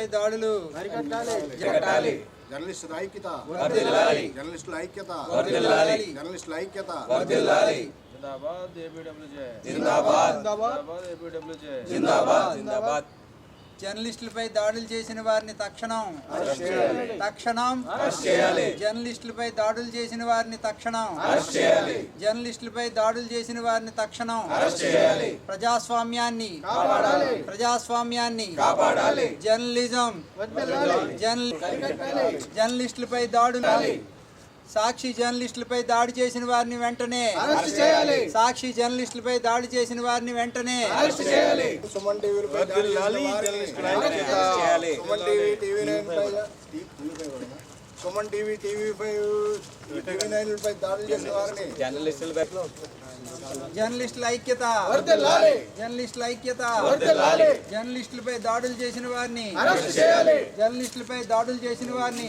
జర్నలిస్టులపై దాడులు జర్నలిస్టుల ఐక్యత. జర్నలిస్టుల ఐక్యత. జర్నలిస్టుల ఐక్యత. జిందాబాద్ జిందాబాద్. జిందాబాద్. జర్నలిస్టులపై దాడులు చేసిన వారిని తక్షణం. తక్షణం. జర్నలిస్టులపై దాడులు చేసిన వారిని తక్షణం. జర్నలిస్టులపై దాడులు చేసిన వారిని తక్షణం. ప్రజాస్వామ్యాన్ని. ప్రజాస్వామ్యాన్ని. జర్నలిజం. జర్నలి జర్నలిస్టులపై దాడులు సాక్షి జర్నలిస్టులపై దాడి చేసిన వారిని వెంటనే సాక్షి జర్నలిస్టులపై దాడి చేసిన వారిని వెంటనే సుమన్ టీవీలపై దాడి సుమన్ టీవీ టీవీ నైన్ పై టీవీ ఫైవ్ కూడా. Suman TV TV five TV nine పై దాడులు చేసిన వారిని జర్నలిస్టుల ఐక్యత. జర్నలిస్టుల ఐక్యత. జర్నలిస్టులపై దాడులు చేసిన వారిని. జర్నలిస్టులపై దాడులు చేసిన వారిని.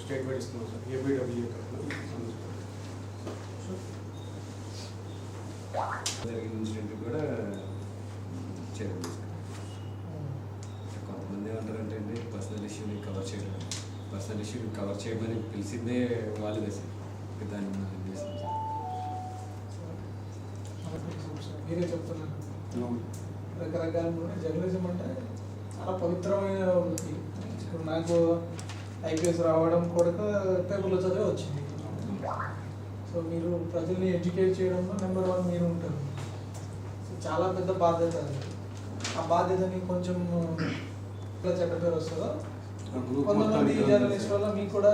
స్టేట్ వైడ్ ఇస్తున్నాం సార్ ఏబిడబ్ల్యూ జరిగిన ఇన్సిడెంట్ కూడా చర్య కవర్ చేయమని పిలిచిందే వాళ్ళు కదా సార్. దాన్ని మనం సార్? మీరే చెప్తున్నారు. రకరకాల జర్నలిజం అంటే చాలా పవిత్రమైన వృత్తి. ఇప్పుడు నాకు ఐపీఎస్ రావడం కూడా పేపర్లో చదివి వచ్చింది. సో మీరు ప్రజల్ని ఎడ్యుకేట్ చేయడంలో నెంబర్ వన్ మీరు ఉంటారు. సో చాలా పెద్ద బాధ్యత అది. ఆ బాధ్యతని కొంచెం ఎట్లా చెడ్డ పేరు వస్తుందో కొంతమంది జర్నలిస్ట్ వల్ల మీకు కూడా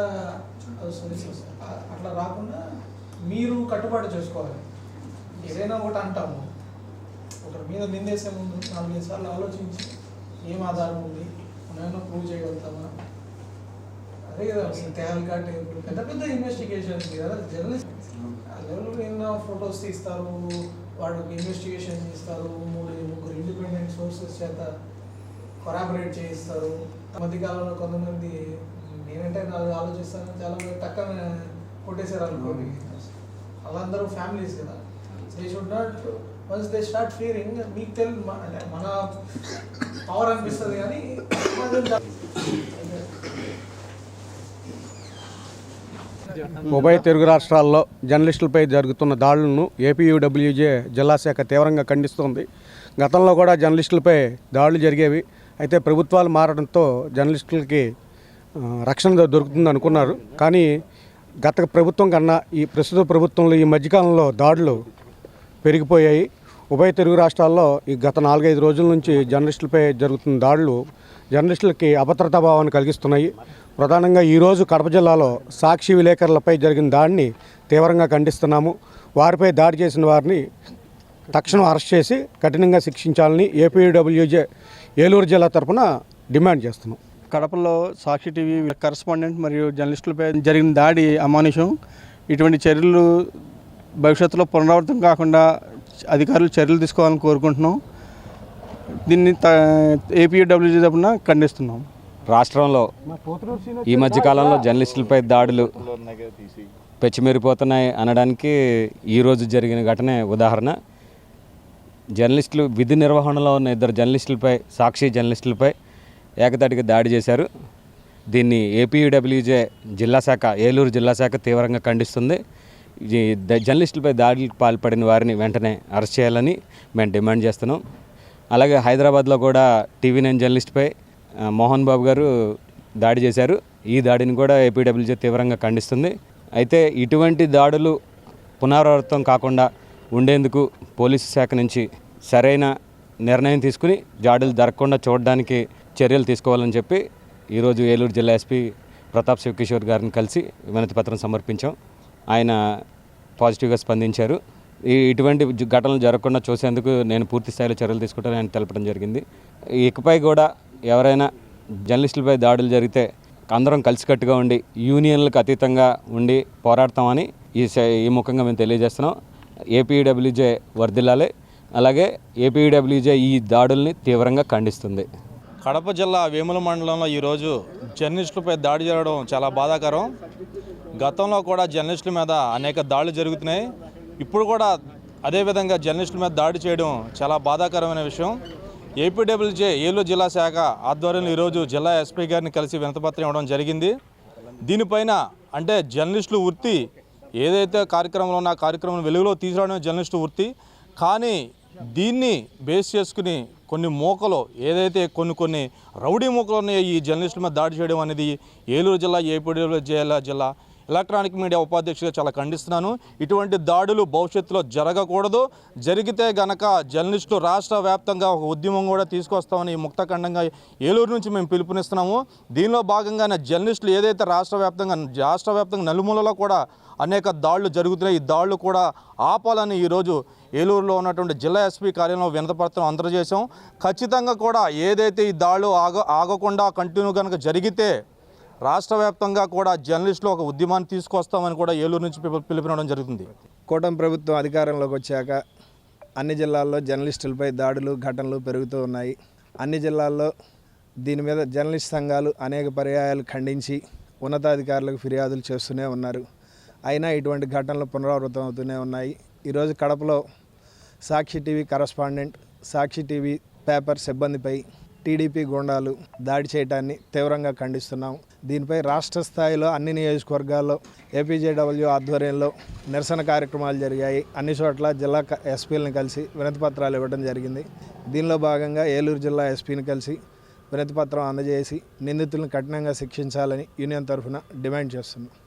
అట్లా రాకుండా మీరు కట్టుబాటు చేసుకోవాలి. ఏదైనా ఒకటి అంటాము. ఒకరి మీద నిందేసే ముందు నాలుగైదు సార్లు ఆలోచించి ఏం ఆధారం ఉంది? మనం ప్రూవ్ చేయగలుగుతామా? అదే కదా అసలు తేలికా టేబుల్ పెద్ద పెద్ద ఇన్వెస్టిగేషన్స్ కదా జర్నలిస్ట్ ఆ లెవెల్ ఎన్నో ఫొటోస్ తీస్తారు వాళ్ళకి ఇన్వెస్టిగేషన్ చేస్తారు మూడు ముగ్గురు ఇండిపెండెంట్ సోర్సెస్ చేత కొరాబరేట్ చేయిస్తారు. మధ్యకాలంలో కొంతమంది నేనంటే నాలుగు ఆలోచిస్తాను చాలా మంది టక్కన కొట్టేశారు అనుకోండి. వాళ్ళందరూ ఫ్యామిలీస్ కదా. They should not once they start fearing మీకు తెలు అంటే మన పవర్ అనిపిస్తుంది కానీ ఉభయ తెలుగు రాష్ట్రాల్లో జర్నలిస్టులపై జరుగుతున్న దాడులను ఏపీయూడబ్ల్యూజే జిల్లా శాఖ తీవ్రంగా ఖండిస్తోంది. గతంలో కూడా జర్నలిస్టులపై దాడులు జరిగేవి. అయితే ప్రభుత్వాలు మారడంతో జర్నలిస్టులకి రక్షణ దొరుకుతుంది అనుకున్నారు. కానీ గత ప్రభుత్వం కన్నా ఈ ప్రస్తుత ప్రభుత్వంలో ఈ మధ్యకాలంలో దాడులు పెరిగిపోయాయి. ఉభయ తెలుగు రాష్ట్రాల్లో ఈ గత నాలుగైదు రోజుల నుంచి జర్నలిస్టులపై జరుగుతున్న దాడులు జర్నలిస్టులకి అభద్రతా భావాన్ని కలిగిస్తున్నాయి. ప్రధానంగా ఈరోజు కడప జిల్లాలో సాక్షి విలేకరులపై జరిగిన దాడిని తీవ్రంగా ఖండిస్తున్నాము. వారిపై దాడి చేసిన వారిని తక్షణం అరెస్ట్ చేసి కఠినంగా శిక్షించాలని ఏపీడబ్ల్యూజే ఏలూరు జిల్లా తరఫున డిమాండ్ చేస్తున్నాం. కడపలో సాక్షి టీవీ కరస్పాండెంట్ మరియు జర్నలిస్టులపై జరిగిన దాడి అమానుషం. ఇటువంటి చర్యలు భవిష్యత్తులో పునరావృతం కాకుండా అధికారులు చర్యలు తీసుకోవాలని కోరుకుంటున్నాం. దీన్ని ఏపీడబ్ల్యూజీ తరఫున ఖండిస్తున్నాం. రాష్ట్రంలో ఈ మధ్య కాలంలో జర్నలిస్టులపై దాడులు పెచ్చిమెరిపోతున్నాయి అనడానికి ఈరోజు జరిగిన ఘటనే ఉదాహరణ. జర్నలిస్టులు విధి నిర్వహణలో ఉన్న ఇద్దరు జర్నలిస్టులపై సాక్షి జర్నలిస్టులపై ఏకతాటిగా దాడి చేశారు. దీన్ని ఏపీడబ్ల్యూజే జిల్లా శాఖ ఏలూరు జిల్లా శాఖ తీవ్రంగా ఖండిస్తుంది. ఈ జర్నలిస్టులపై దాడులకు పాల్పడిన వారిని వెంటనే అరెస్ట్ చేయాలని మేము డిమాండ్ చేస్తున్నాం. అలాగే హైదరాబాద్లో కూడా టీవీ నైన్ జర్నలిస్ట్పై మోహన్ బాబు గారు దాడి చేశారు. ఈ దాడిని కూడా ఏపీడబ్ల్యూజే తీవ్రంగా ఖండిస్తుంది. అయితే ఇటువంటి దాడులు పునరావృతం కాకుండా ఉండేందుకు పోలీసు శాఖ నుంచి సరైన నిర్ణయం తీసుకుని జాడులు జరగకుండా చూడడానికి చర్యలు తీసుకోవాలని చెప్పి ఈరోజు ఏలూరు జిల్లా ఎస్పీ ప్రతాప్ శివకిషోర్ గారిని కలిసి వినతి పత్రం సమర్పించాం. ఆయన పాజిటివ్గా స్పందించారు. ఈ ఇటువంటి ఘటనలు జరగకుండా చూసేందుకు నేను పూర్తి స్థాయిలో చర్యలు తీసుకుంటానని ఆయన తెలపడం జరిగింది. ఇకపై కూడా ఎవరైనా జర్నలిస్టులపై దాడులు జరిగితే అందరం కలిసికట్టుగా ఉండి యూనియన్లకు అతీతంగా ఉండి పోరాడతామని ఈ ఈ ముఖంగా మేము తెలియజేస్తున్నాం. ఏపీడబ్ల్యూజే వర్ధిల్లాలి. అలాగే ఏపీడబ్ల్యూజే ఈ దాడుల్ని తీవ్రంగా ఖండిస్తుంది. కడప జిల్లా వేముల మండలంలో ఈరోజు జర్నలిస్టులపై దాడి జరగడం చాలా బాధాకరం. గతంలో కూడా జర్నలిస్టుల మీద అనేక దాడులు జరుగుతున్నాయి. ఇప్పుడు కూడా అదేవిధంగా జర్నలిస్టుల మీద దాడి చేయడం చాలా బాధాకరమైన విషయం. ఏపీడబ్ల్యూజే ఏలూరు జిల్లా శాఖ ఆధ్వర్యంలో ఈరోజు జిల్లా ఎస్పీ గారిని కలిసి వినతపత్రం ఇవ్వడం జరిగింది. దీనిపైన అంటే జర్నలిస్టులు వృత్తి ఏదైతే కార్యక్రమంలో ఉన్న కార్యక్రమం వెలుగులో తీసుకురావడం జర్నలిస్టు వృత్తి. కానీ దీన్ని బేస్ చేసుకుని కొన్ని మూకలు ఏదైతే కొన్ని కొన్ని రౌడీ మూకలు ఉన్నాయో ఈ జర్నలిస్టుల మీద దాడి చేయడం అనేది ఏలూరు జిల్లా ఏపీడీలో జిల్లా జిల్లా ఎలక్ట్రానిక్ మీడియా ఉపాధ్యక్షుడిగా చాలా ఖండిస్తున్నాను. ఇటువంటి దాడులు భవిష్యత్తులో జరగకూడదు. జరిగితే గనక జర్నలిస్టులు రాష్ట్ర వ్యాప్తంగా ఒక ఉద్యమం కూడా తీసుకొస్తామని ఈ ముక్తఖండంగా ఏలూరు నుంచి మేము పిలుపునిస్తున్నాము. దీనిలో భాగంగానే జర్నలిస్టులు ఏదైతే రాష్ట్ర వ్యాప్తంగా రాష్ట్ర వ్యాప్తంగా నలుమూలలో కూడా అనేక దాడులు జరుగుతున్నాయి. ఈ దాడులు కూడా ఆపాలని ఈరోజు ఏలూరులో ఉన్నటువంటి జిల్లా ఎస్పీ కార్యాలయంలో వినతపత్రం అందజేశాం. ఖచ్చితంగా కూడా ఏదైతే ఈ దాడులు ఆగ ఆగకుండా కంటిన్యూ కనుక జరిగితే రాష్ట్ర వ్యాప్తంగా కూడా జర్నలిస్టులు ఒక ఉద్యమాన్ని తీసుకొస్తామని కూడా ఏలూరు నుంచి పిలుపునడం జరుగుతుంది. కూటమి ప్రభుత్వం అధికారంలోకి వచ్చాక అన్ని జిల్లాల్లో జర్నలిస్టులపై దాడులు ఘటనలు పెరుగుతూ ఉన్నాయి. అన్ని జిల్లాల్లో దీని మీద జర్నలిస్ట్ సంఘాలు అనేక పర్యాయాలు ఖండించి ఉన్నతాధికారులకు ఫిర్యాదులు చేస్తూనే ఉన్నారు. అయినా ఇటువంటి ఘటనలు పునరావృతం అవుతూనే ఉన్నాయి. ఈరోజు కడపలో Sakshi TV correspondent Sakshi TV paper సిబ్బందిపై టీడీపీ గుండాలు దాడి చేయడాన్ని తీవ్రంగా ఖండిస్తున్నాం. దీనిపై రాష్ట్ర స్థాయిలో అన్ని నియోజకవర్గాల్లో ఏపీజేడబ్ల్యూ ఆధ్వర్యంలో నిరసన కార్యక్రమాలు జరిగాయి. అన్ని చోట్ల జిల్లా ఎస్పీలను కలిసి వినతిపత్రాలు ఇవ్వడం జరిగింది. దీనిలో భాగంగా ఏలూరు జిల్లా ఎస్పీని కలిసి వినతిపత్రం అందజేసి నిందితులను కఠినంగా శిక్షించాలని యూనియన్ తరఫున డిమాండ్ చేస్తున్నాం.